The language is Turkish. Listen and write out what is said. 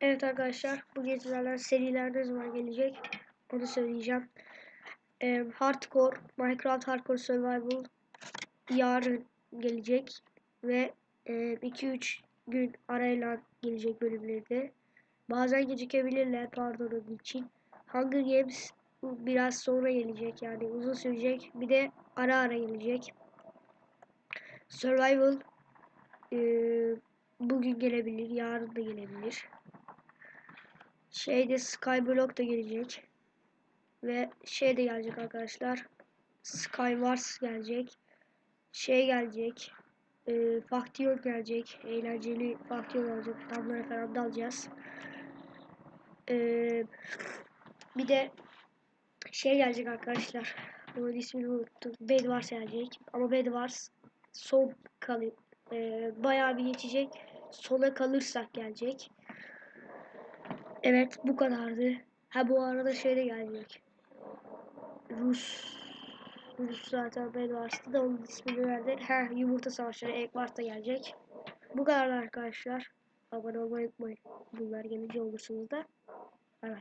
Evet arkadaşlar bu gezilerden seriler ne zaman gelecek onu söyleyeceğim. Ee, hardcore, Minecraft Hardcore Survival yarın gelecek ve 2-3 gün arayla gelecek bölümlerde. Bazen gecikebilirler pardon onun için. Hunger Games biraz sonra gelecek yani uzun sürecek. Bir de ara ara gelecek. Survival e, bugün gelebilir, yarın da gelebilir. Şeyde Skyblock da gelecek. Ve şey de gelecek arkadaşlar. Skywars gelecek. Şey gelecek. E, Faction gelecek. Eğlenceli Faction olacak. Adamlara falan dalacağız. E, bir de şey gelecek arkadaşlar. Onun ismini unuttum. Bed Wars gelecek. Ama Bed Wars son kalıyor. E, bayağı bir geçecek. Sona kalırsak gelecek. Evet bu kadardı. Ha bu arada şey de gelecek. Rus Rus zaten Bed Wars'ta da onun ismini verdi. Ha yumurta savaşları da gelecek. Bu kadar arkadaşlar. Abone olmayı unutmayın. Bunlar gelince olursunuz da. Bay.